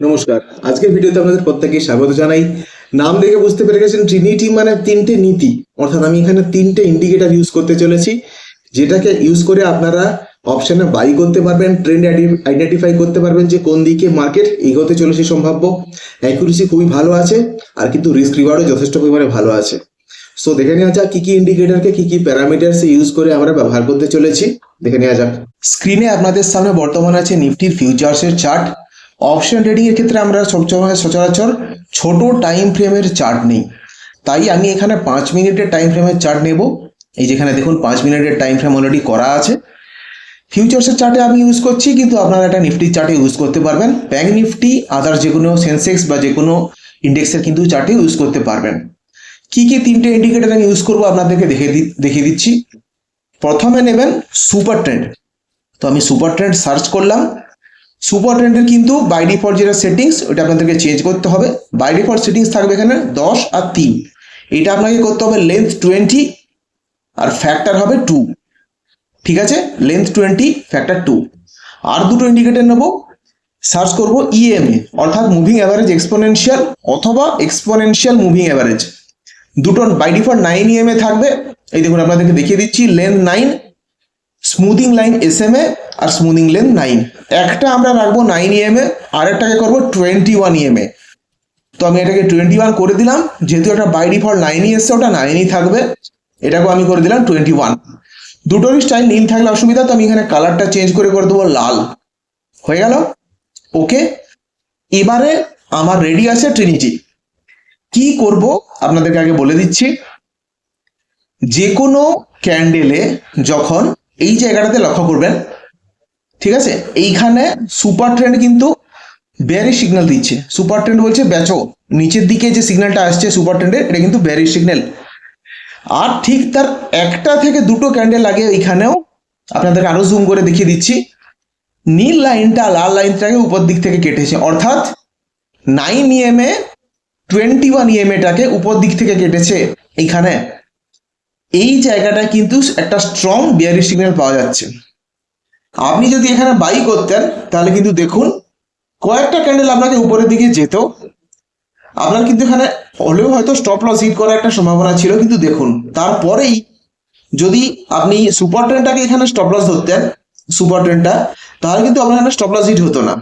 নমস্কার। আজকের ভিডিওতে আপনাদের প্রত্যেকে স্বাগত জানাই। নাম দেখে বুঝতে পেরে গেছেন ট্রিনিটি মানে তিনটে নীতি। অর্থাৎ আমি এখানে তিনটে ইন্ডিকেটর ইউজ করতে চলেছি, যেটাকে ইউজ করে আপনারা অপশনে বাই করতে পারবেন ট্রেন্ড আইডেন্টিফাই করতে পারবেন যে কোন দিকে মার্কেট এগোতে চলেছে সম্ভাব্য। অ্যাকুরেসি খুবই ভালো আছে, আর কিন্তু রিস্ক রিওয়ার্ডও যথেষ্ট পরিমাণে ভালো আছে। সো দেখে নেওয়া যাক কি কি ইন্ডিকেটরকে কি কি প্যারামিটার্স ইউজ করে আমরা ব্যবহার করতে চলেছি। দেখে নেওয়া যাক। স্ক্রিনে আপনাদের সামনে বর্তমানে আছে নিফটির ফিউচার্সের চার্ট অপশন ট্রেডিং এর ক্ষেত্রে আমরা সবসময় সচরাচর ছোট টাইম ফ্রেমের চার্ট নেই। তাই আমি এখানে পাঁচ মিনিটের টাইম ফ্রেমের চার্ট নেব। এই যেখানে দেখুন পাঁচ মিনিটের টাইম ফ্রেম অলরেডি করা আছে। ফিউচার্সের চার্টে আমি ইউজ করছি, কিন্তু আপনারা একটা নিফটির চার্টে ইউজ করতে পারবেন। ব্যাঙ্ক নিফটি আদার যে কোনো সেন্সেক্স বা যে কোনো ইন্ডেক্সের কিন্তু চার্টে ইউজ করতে পারবেন। কি কি তিনটে ইন্ডিকেটর আমি ইউজ করব আপনাদেরকে দেখে দেখিয়ে দিচ্ছি। প্রথমে নেবেন সুপার ট্রেন্ড তো আমি সুপার ট্রেন্ড সার্চ করলাম। সুপার ট্রেন্ডের কিন্তু বাই ডিফল্ট যেটা সেটিংস ওটা আপনাদেরকে চেঞ্জ করতে হবে। বাই ডিফল্ট সেটিংস থাকবে এখানে দশ আর তিন। এটা আপনাকে করতে হবে লেন্থ টোয়েন্টি আর ফ্যাক্টর হবে টু ঠিক আছে? লেন্থ টোয়েন্টি ফ্যাক্টর টু আর দুটো ইন্ডিকেটর নেব। সার্চ করব ইএমএ অর্থাৎ মুভিং অ্যাভারেজ এক্সপোনেনশিয়াল অথবা এক্সপোনেনশিয়াল মুভিং অ্যাভারেজ দুটো বাই ডিফল্ট নাইন ইএমএ থাকবে। এই দেখুন, আপনাদেরকে দেখিয়ে দিচ্ছি length nine smoothing line S M A R smoothing length nine একটা আমরা রাখব নাইন ইএমএ আর একটাকে করব টোয়েন্টি ওয়ান ইএমএ তো আমি এটাকে টোয়েন্টি ওয়ান করে দিলাম, যেহেতু এটা বাই ডিফল্ট নাইনই এসছে, ওটা নাইনই থাকবে। এটাকেও আমি করে দিলাম টোয়েন্টি ওয়ান দুটোরই স্টাইল নীল থাকলে অসুবিধা, তো আমি এখানে কালারটা চেঞ্জ করে করে দেবো লাল। হয়ে গেল? ওকে এবারে আমার রেডি আছে ট্রিনিটি কি করব? আপনাদেরকে আগে বলে দিচ্ছি। যে কোনো ক্যান্ডেলে যখন এই জায়গাটাতে লক্ষ্য করবেন, ঠিক আছে? এইখানে সুপার ট্রেন্ড কিন্তু ব্যারি সিগন্যাল দিচ্ছে। সুপার ট্রেন্ড বলছে, বেচো। নিচের দিকে যে সিগন্যালটা আসছে সুপার ট্রেন্ডের এটা কিন্তু ব্যারি সিগন্যাল আর ঠিক তার একটা থেকে দুটো ক্যান্ডেল লাগে এইখানেও আপনাদেরকে আরও জুম করে দেখিয়ে দিচ্ছি। নীল লাইনটা লাল লাইনটাকে উপর দিক থেকে কেটেছে। অর্থাৎ নাইন ইএমএ টোয়েন্টি ওয়ান ইএমএটাকে উপর দিক থেকে কেটেছে এইখানে। এই জায়গাটায় কিন্তু একটা স্ট্রং বিয়ারি সিগন্যাল পাওয়া যাচ্ছে। আপনি যদি এখানে বাই করতেন, তাহলে কিন্তু দেখুন, কয়েকটা ক্যান্ডেল আপনাকে উপরের দিকে যেত। আপনার কিন্তু এখানে হলেও হয়তো স্টপ লস হিট করার একটা সম্ভাবনা ছিল, কিন্তু দেখুন, তারপরেই যদি আপনি সুপার ট্রেনটাকে এখানে স্টপ লস ধরতেন সুপার ট্রেনটা তাহলে কিন্তু আপনার এখানে স্টপ লস হিট হতো না।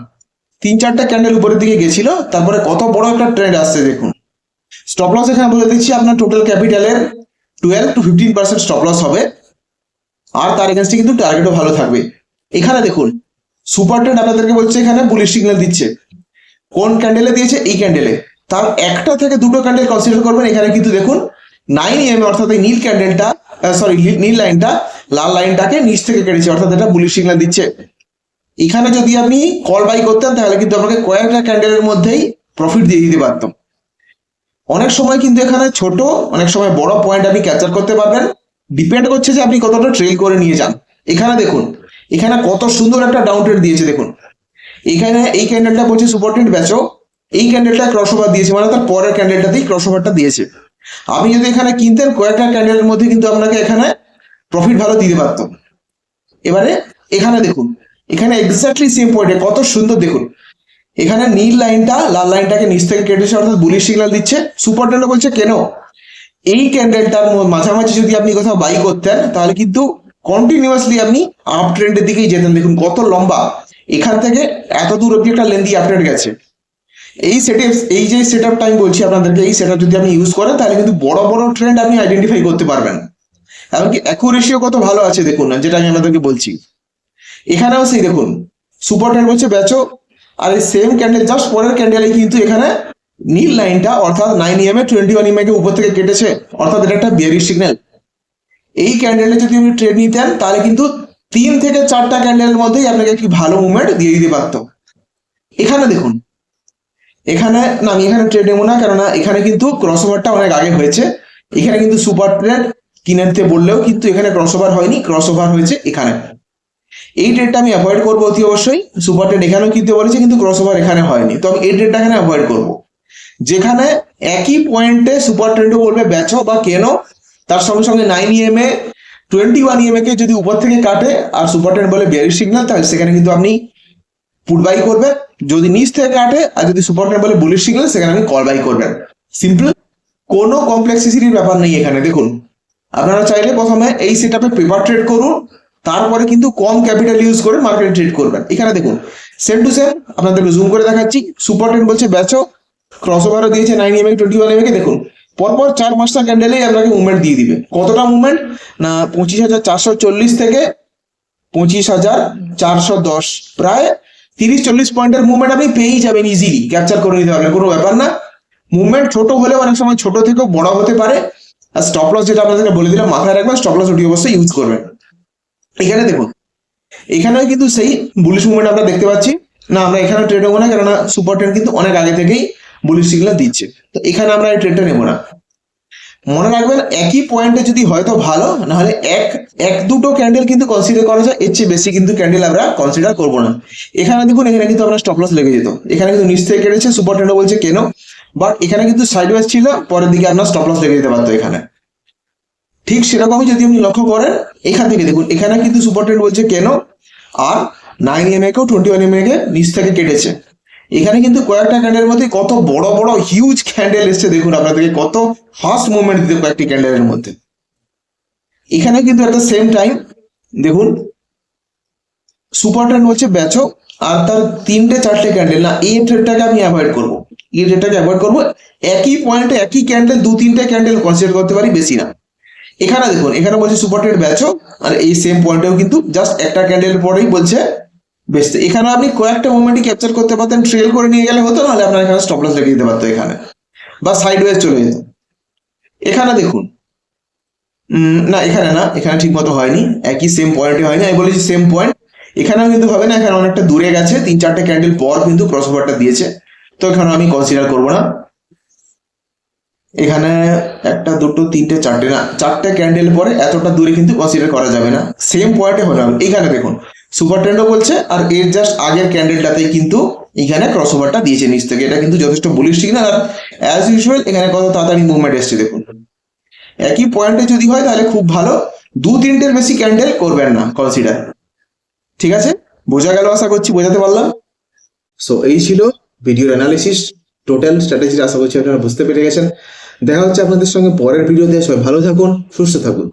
তিন চারটা ক্যান্ডেল উপরের দিকে গেছিল, তারপরে কত বড় একটা ট্রেন্ড আসছে দেখুন। স্টপ লস এখানে বলে দিচ্ছি, আপনার total ক্যাপিটালের twelve to fifteen percent stop loss হবে। আর তার এগেনস্টে কিন্তু টার্গেটও ভালো থাকবে। এখানে দেখুন সুপার ট্রেন্ড আপনাদেরকে বলছে এখানে বুলিশ সিগন্যাল দিচ্ছে। কোন ক্যান্ডেলে দিয়েছে? এই ক্যান্ডেলে তার একটা থেকে দুটো ক্যান্ডেল কনসিডার করবেন। এখানে কিন্তু দেখুন নাইন এম অর্থাৎ এই নীল ক্যান্ডেলটা সরি নীল লাইনটা লাল লাইনটাকে নিচ থেকে কেটেছে। অর্থাৎ এটা বুলিশ সিগন্যাল দিচ্ছে। এখানে যদি আপনি কল বাই করতেন, তাহলে কিন্তু আপনাকে কয়েকটা ক্যান্ডেলের মধ্যেই প্রফিট দিয়ে দিতে পারতাম। অনেক সময় কিন্তু এখানে ছোট, অনেক সময় বড় পয়েন্ট আপনি ক্যাপচার করতে পারবেন। ডিপেন্ড করছে যে আপনি কতটা ট্রেল করে নিয়ে যান। এখানে দেখুন, এখানে কত সুন্দর একটা ডাউন ট্রেড দিয়েছে, দেখুন। এখানে এই ক্যান্ডেলটা বলছে সুপার ট্রেন্ড এই ক্যান্ডেলটা ক্রস ওভার দিয়েছে মানে তার পরের ক্যান্ডেলটাতেই ক্রস ওভারটা দিয়েছে। আপনি যদি এখানে কিনতেন, কয়েকটা ক্যান্ডেলের মধ্যে কিন্তু আপনাকে এখানে প্রফিট ভালো দিতে পারতো। এবারে এখানে দেখুন, এখানে এক্স্যাক্টলি সেম পয়েন্টে কত সুন্দর দেখুন। এখানে নীল লাইনটা লাল লাইনটাকে নিচ থেকে কেটেছে অর্থাৎ বুলিশ সিগন্যাল দিচ্ছে। সুপার ট্রেন্ড বলছে কেন? এই ক্যান্ডেলটার মাঝামাঝি যদি আপনি কোথাও বাই করতেন তাহলে কিন্তু কন্টিনিউয়াসলি আপনি আপ ট্রেন্ডের দিকেই যেতেন। দেখুন কত লম্বা। এখান থেকে এত দূর অব্দি একটা লেন্দি আপডেট গেছে। এই সেটে এই যে সেট আপ টাইম বলছি আপনাদেরকে, এই সেট যদি আপনি ইউজ করেন, তাহলে কিন্তু বড় বড় ট্রেন্ড আপনি আইডেন্টিফাই করতে পারবেন। এমনকি অ্যাকুরেসিও কত ভালো আছে, দেখুন যেটা আমি আপনাদেরকে বলছি। এখানেও সেই দেখুন সুপার ট্রেন্ড বলছে বেচো আর এই সেম ক্যান্ডেল জাস্ট পরের ক্যান্ডেলে কিন্তু এখানে নীল লাইনটা, অর্থাৎ nine EMA twenty one কে উপর থেকে কেটেছে, অর্থাৎ এটা একটা বিয়ারি সিগন্যাল এই ক্যান্ডেলে যদি আপনি ট্রেড নিতেন তাহলে কিন্তু তিন থেকে চারটা ক্যান্ডেলের মধ্যেই আপনাকে একটি ভালো মুভমেন্ট দিয়ে দিতে পারতো। এখানে দেখুন, এখানে, না, আমি এখানে ট্রেড নেব না, কেননা এখানে কিন্তু ক্রস ওভারটা অনেক আগে হয়েছে। এখানে কিন্তু সুপার ট্রেড কিনে নিতে বললেও কিন্তু এখানে ক্রস ওভার হয়নি ক্রস ওভার হয়েছে এখানে। এই ট্রেডটা আমি অ্যাভয়েড করব অতি অবশ্যই। সুপার ট্রেড এখানেও কিনতে বলেছে, কিন্তু ক্রস ওভার এখানে হয়নি। তো আমি এই ট্রেডটা এখানে অ্যাভয়েড করব। যেখানে একই পয়েন্টে সুপার ট্রেন্ডও বলবে, বেচো বা কেনো, তার সঙ্গে সঙ্গে nine EMA twenty one EMA কে যদি উপর থেকে কাটে, আর সুপার ট্রেন্ড বলে বিয়ারি সিগন্যাল তাহলে সেখানে কিন্তু আপনি পুট বাই করবেন। যদি নিচ থেকে কাটে, আর যদি সুপার ট্রেন্ড বলে বুলিশ সিগন্যাল সেখানে আপনি কল বাই করবেন। সিম্পল কোনো কমপ্লেক্সিটির ব্যাপার নেই এখানে, দেখুন। আপনারা চাইলে প্রথমে এই সেট আপে পেপার ট্রেড করুন। তারপরে কিন্তু কম ক্যাপিটাল ইউজ করে মার্কেটে ট্রেড করবেন। এখানে দেখুন সেম টু সেম আপনাদেরকে জুম করে দেখাচ্ছি। সুপার ট্রেন্ড বলছে ব্যাচো ক্রস ওভারও দিয়েছে nine M twenty one M দেখুন। পরপর চার পাঁচটা ক্যান্ডেলেই আপনাকে মুভমেন্ট দিয়ে দিবে। কতটা মুভমেন্ট না, পঁচিশ হাজার চারশো চল্লিশ থেকে পঁচিশ হাজার চারশো দশ। প্রায় তিরিশ চল্লিশ পয়েন্টের মুভমেন্ট আপনি পেয়েই যাবেন ইজিলি ক্যাপচার করে নিতে পারবেন, কোনো ব্যাপার না। মুভমেন্ট ছোট হলেও অনেক সময় ছোট থেকেও বড় হতে পারে। আর স্টপ লস যেটা আপনাদেরকে বলে দিলাম, মাথায় রাখবেন স্টপ লস ওটি অবশ্যই ইউজ করবেন। এখানে দেখুন, এখানেও কিন্তু সেই বুলিশ মুভমেন্ট আমরা দেখতে পাচ্ছি। না, আমরা এখানে ট্রেড হব না, কেননা সুপার ট্রেন্ড কিন্তু অনেক আগে থেকেই বুলিশ সিগন্যাল দিচ্ছে। তো এখানে আমরা এই ট্রেডটা নেব না। মনে রাখবেন, একই পয়েন্টে যদি হয়তো ভালো, নাহলে এক এক দুটো ক্যান্ডেল কিন্তু কনসিডার করা যায়, এর চেয়ে বেশি কিন্তু ক্যান্ডেল আমরা কনসিডার করব না। এখানে দেখুন, এখানে কিন্তু আমরা স্টপ লস লেগে যেত। এখানে কিন্তু নিচ থেকে কেটেছে সুপার ট্রেন্ডও বলছে কেন? বাট এখানে কিন্তু সাইড ওয়াইজ ছিল, পরের দিকে আপনার স্টপ লস লেগে যেতে পারতো এখানে। ঠিক সেরকমই যদি আপনি লক্ষ্য করেন, এখান থেকে দেখুন, এখানে কিন্তু সুপার বলছে কেন? আর নাইন এম কেও টোয়েন্টি ওয়ান এম কে নিচ থেকে কেটেছে। এখানে কিন্তু কয়েকটা ক্যান্ডেলের মধ্যে কত বড় বড় হিউজ ক্যান্ডেল এসছে, দেখুন আপনাদেরকে, কত ফাস্ট মুভমেন্ট দিতে কয়েকটি ক্যান্ডেলের মধ্যে। এখানে কিন্তু একটা সেম টাইম দেখুন সুপার ট্রেন্ড হচ্ছে ব্যাচো আর তার তিনটে চারটে ক্যান্ডেল না, এই ট্রেডটাকে আমি অ্যাভয়েড করব। এই ট্রেডটাকে অ্যাভয়েড করব, একই পয়েন্টে একই ক্যান্ডেল দু তিনটে ক্যান্ডেল কনসিডার করতে পারি, বেশি না। এখানে দেখুন, এখানে বলছে সুপার ট্রেড ব্যাচও আর এই সেম পয়েন্টেও কিন্তু জাস্ট একটা ক্যান্ডেল পরেই বলছে বেচতে এখানে আপনি কয়েকটা মোমেন্টই ক্যাপচার করতে পারতেন ট্রেল করে নিয়ে গেলে হতো, নাহলে আপনার এখানে স্টপ লস লেগে দিতে পারতো এখানে। বা সাইড ওয়েজ চলে যেত। এখানে দেখুন না, এখানে না, এখানে ঠিক মতো হয়নি, একই সেম পয়েন্টে হয়নি, আমি বলেছি সেম পয়েন্ট এখানেও কিন্তু হবে না, এখানে অনেকটা দূরে গেছে, তিন চারটে ক্যান্ডেল পর কিন্তু ক্রস ওভারটা দিয়েছে। তো এখানে আমি কনসিডার করব না। এখানে একটা, দুটো, তিনটে, চারটে, না, চারটে ক্যান্ডেল পরে এতটা দূরে কিন্তু কনসিডার করা যাবে না। সেম পয়েন্টে হলে হবে এখানে দেখুন সুপার ট্রেন্ডও বলছে, আর এর জাস্ট আগের ক্যান্ডেলটাতেই কিন্তু এখানে ক্রস ওভারটা দিয়েছে নিচ থেকে। এটা কিন্তু যথেষ্ট বুলিশ না আর অ্যাজ ইউজুয়াল এখানে কত তাড়াতাড়ি মুভমেন্ট এসছে দেখুন। একই পয়েন্টে যদি হয়, তাহলে খুব ভালো। দু তিনটের বেশি ক্যান্ডেল করবেন না কনসিডার ঠিক আছে? বোঝা গেল আশা করছি, বোঝাতে পারলাম? সো এই ছিল ভিডিওর অ্যানালিসিস টোটাল স্ট্র্যাটেজি আশা করছি আপনারা বুঝতে পেরে গেছেন। দেখা হচ্ছে আপনাদের সঙ্গে পরের ভিডিও ভিডিওতে সবাই ভালো থাকুন সুস্থ থাকুন।